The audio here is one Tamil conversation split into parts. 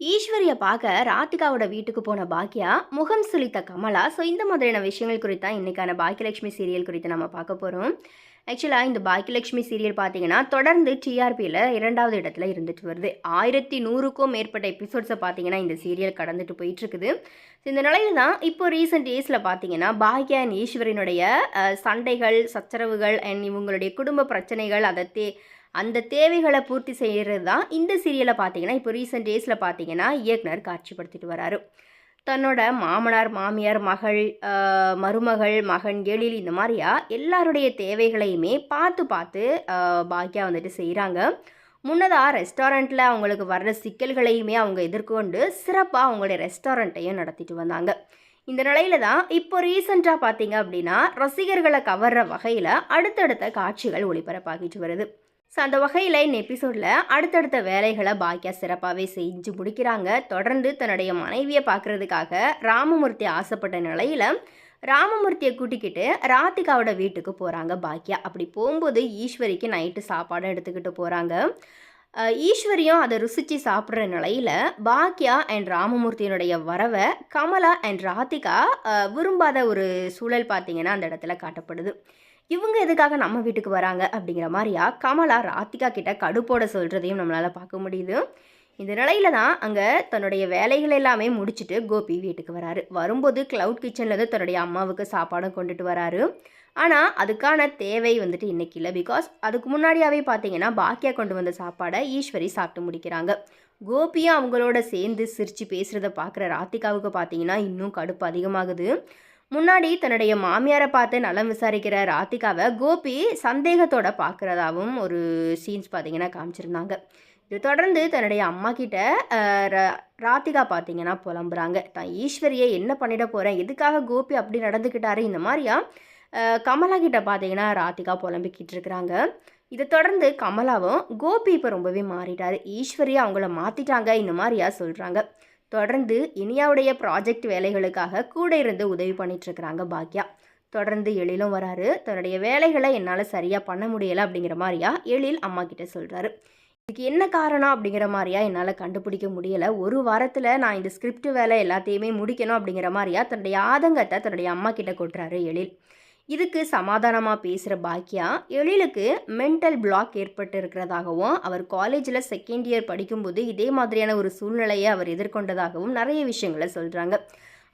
ஈஸ்வரியை பார்க்க ராதிகாவோட வீட்டுக்கு போன பாக்கியா முகம் சுளித்த கமலா. ஸோ இந்த மாதிரியான விஷயங்கள் குறித்தான் இன்றைக்கான பாக்கியலட்சுமி சீரியல் குறித்து நம்ம பார்க்க போகிறோம் ஆக்சுவலாக இந்த பாக்கியலட்சுமி சீரியல் பார்த்தீங்கன்னா தொடர்ந்து டிஆர்பியில் இரண்டாவது இடத்துல இருந்துட்டு வருது. ஆயிரத்தி நூறுக்கும் மேற்பட்ட எபிசோட்ஸை பார்த்தீங்கன்னா இந்த சீரியல் கடந்துட்டு போயிட்டுருக்குது. இந்த நிலையில தான் இப்போ ரீசெண்ட் டேஸில் பார்த்தீங்கன்னா பாக்யா அண்ட் ஈஸ்வரனுடைய சண்டைகள் சச்சரவுகள் அண்ட் இவங்களுடைய குடும்ப பிரச்சனைகள் அதை தே அந்த தேவைகளை பூர்த்தி செய்கிறது தான் இந்த சீரியலை பார்த்தீங்கன்னா இப்போ ரீசெண்ட் டேஸில் பார்த்தீங்கன்னா இயக்குனர் காட்சிப்படுத்திட்டு வராரு. தன்னோட மாமனார் மாமியார் மகள் மருமகள் மகன் எழில் இந்த மாதிரியா எல்லாருடைய தேவைகளையுமே பார்த்து பார்த்து பாக்கியா வந்துட்டு செய்கிறாங்க முன்னதாக ரெஸ்டாரண்ட்டில் அவங்களுக்கு வர்ற சிக்கல்களையுமே அவங்க எதிர்கொண்டு சிறப்பாக அவங்களுடைய ரெஸ்டாரண்ட்டையும் நடத்திட்டு வந்தாங்க. இந்த நிலையில தான் இப்போ ரீசெண்டாக பார்த்தீங்க அப்படின்னா ரசிகர்களை கவர்ற வகையில் அடுத்தடுத்த காட்சிகள் ஒளிபரப்பாகிட்டு வருது. ஸோ அந்த வகையில் இந்த எபிசோடில் அடுத்தடுத்த வேலைகளை பாக்கியா சிறப்பாகவே செஞ்சு முடிக்கிறாங்க. தொடர்ந்து தன்னுடைய மனைவியை பார்க்குறதுக்காக ராமமூர்த்தி ஆசைப்பட்ட நிலையில் ராமமூர்த்தியை கூட்டிக்கிட்டு ராதிகாவோட வீட்டுக்கு போகிறாங்க பாக்கியா. அப்படி போகும்போது ஈஸ்வரிக்கு நைட்டு சாப்பாடு எடுத்துக்கிட்டு போகிறாங்க ஈஸ்வரியும் அதை ருசித்து சாப்பிட்ற நிலையில் பாக்யா அண்ட் ராமமூர்த்தியினுடைய வரவை கமலா அண்ட் ராதிகா விரும்பாத ஒரு சூழல் பார்த்தீங்கன்னா அந்த இடத்துல காட்டப்படுது. இவங்க எதுக்காக நம்ம வீட்டுக்கு வராங்க அப்படிங்கிற மாதிரியா கமலா ராத்திகா கிட்ட கடுப்போட சொல்கிறதையும் நம்மளால் பார்க்க முடியுது. இந்த நிலையில தான் அங்கே தன்னுடைய வேலைகள் எல்லாமே முடிச்சுட்டு கோபி வீட்டுக்கு வராரு. வரும்போது க்ளவுட் கிச்சன்லேருந்து தன்னுடைய அம்மாவுக்கு சாப்பாடும் கொண்டுட்டு வராரு. ஆனால் அதுக்கான தேவை வந்துட்டு இன்னைக்கு இல்லை. பிகாஸ் அதுக்கு முன்னாடியாவே பார்த்தீங்கன்னா பாக்கியா கொண்டு வந்த சாப்பாடை ஈஸ்வரி சாப்பிட்டு முடிக்கிறாங்க. கோபியும் அவங்களோட சேர்ந்து சிரித்து பேசுகிறத பார்க்குற ராத்திகாவுக்கு பார்த்தீங்கன்னா இன்னும் கடுப்பு அதிகமாகுது. முன்னாடி தன்னுடைய மாமியாரை பார்த்து நலம் விசாரிக்கிற ராதிகாவை கோபி சந்தேகத்தோட பார்க்குறதாவும் ஒரு சீன்ஸ் பார்த்தீங்கன்னா காமிச்சிருந்தாங்க. இது தொடர்ந்து தன்னுடைய அம்மா கிட்ட ரா- ராதிகா பார்த்தீங்கன்னா புலம்புறாங்க. தான் ஈஸ்வரியை என்ன பண்ணிட போகிறேன் எதுக்காக கோபி அப்படி நடந்துக்கிட்டாரு இந்த மாதிரியா கமலா கிட்ட பார்த்தீங்கன்னா ராதிகா புலம்பிக்கிட்டு இருக்கிறாங்க. இதை தொடர்ந்து கமலாவும் கோபி இப்போ ரொம்பவே மாறிட்டார். ஈஸ்வரியை அவங்கள மாற்றிட்டாங்க இந்த மாதிரியா சொல்கிறாங்க தொடர்ந்து இனியாவுடைய ப்ராஜெக்ட் வேலைகளுக்காக கூட இருந்து உதவி பண்ணிட்டுருக்குறாங்க பாக்யா. தொடர்ந்து எழிலும் வராரு. தன்னுடைய வேலைகளை என்னால் சரியாக பண்ண முடியலை அப்படிங்கிற மாதிரியா எழில் அம்மா கிட்ட சொல்கிறாரு இதுக்கு என்ன காரணம் அப்படிங்கிற மாதிரியா என்னால் கண்டுபிடிக்க முடியலை. ஒரு வாரத்தில் நான் இந்த ஸ்கிரிப்ட் வேலை எல்லாத்தையுமே முடிக்கணும் அப்படிங்கிற மாதிரியா தன்னுடைய ஆதங்கத்தை தன்னுடைய அம்மா கிட்ட கொட்டுறாரு எழில். இதுக்கு சமாதானமாக பேசுகிற பாக்கியா எழிலுக்கு மென்டல் பிளாக் ஏற்பட்டு இருக்கிறதாகவும் அவர் காலேஜில் செகண்ட் இயர் படிக்கும்போது இதே மாதிரியான ஒரு சூழ்நிலையை அவர் எதிர்கொண்டதாகவும் நிறைய விஷயங்களை சொல்கிறாங்க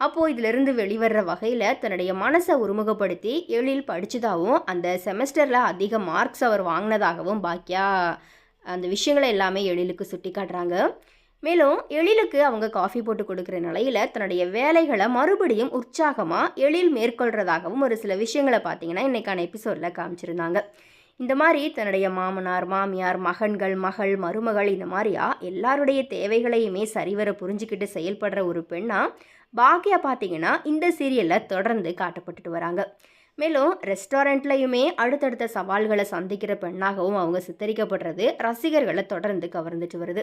அப்போது இதிலிருந்து வெளிவர்ற வகையில் தன்னுடைய மனசை ஒருமுகப்படுத்தி எழில் படித்ததாகவும் அந்த செமஸ்டரில் அதிக மார்க்ஸ் அவர் வாங்கினதாகவும் பாக்கியா அந்த விஷயங்களை எல்லாமே எழிலுக்கு சுட்டி காட்டுறாங்க மேலும் எழிலுக்கு அவங்க காஃபி போட்டு கொடுக்குற நிலையில் தன்னுடைய வேலைகளை மறுபடியும் உற்சாகமாக எழில் மேற்கொள்கிறதாகவும் ஒரு சில விஷயங்களை பார்த்தீங்கன்னா இன்றைக்கான எபிசோடில் காமிச்சிருந்தாங்க. இந்த மாதிரி தன்னுடைய மாமனார் மாமியார் மகன்கள் மகள் மருமகள் இந்த மாதிரியா எல்லாருடைய தேவைகளையுமே சரிவர புரிஞ்சுக்கிட்டு செயல்படுற ஒரு பெண்ணா பாக்கியா பார்த்தீங்கன்னா இந்த சீரியலில் தொடர்ந்து காட்டப்பட்டுட்டு வராங்க. மேலும் ரெஸ்டாரண்ட்லையுமே அடுத்தடுத்த சவால்களை சந்திக்கிற பெண்ணாகவும் அவங்க சித்தரிக்கப்படுறது ரசிகர்களை தொடர்ந்து கவர்ந்துட்டு வருது.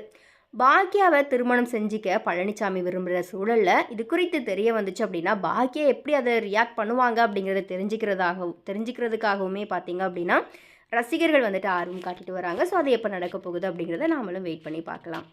பாக்கியாவை திருமணம் செஞ்சுக்க பழனிசாமி விரும்புகிற சூழலில் இது குறித்து தெரிய வந்துச்சு அப்படின்னா பாக்கியா எப்படி அதை ரியாக்ட் பண்ணுவாங்க அப்படிங்கிறத தெரிஞ்சுக்கிறதாகவும் தெரிஞ்சுக்கிறதுக்காகவுமே பார்த்தீங்க அப்படின்னா ரசிகர்கள் வந்துட்டு ஆர்வம் காட்டிட்டு வராங்க. ஸோ அது எப்போ நடக்க போகுது அப்படிங்கிறத நாமளும் வெயிட் பண்ணி பார்க்கலாம்.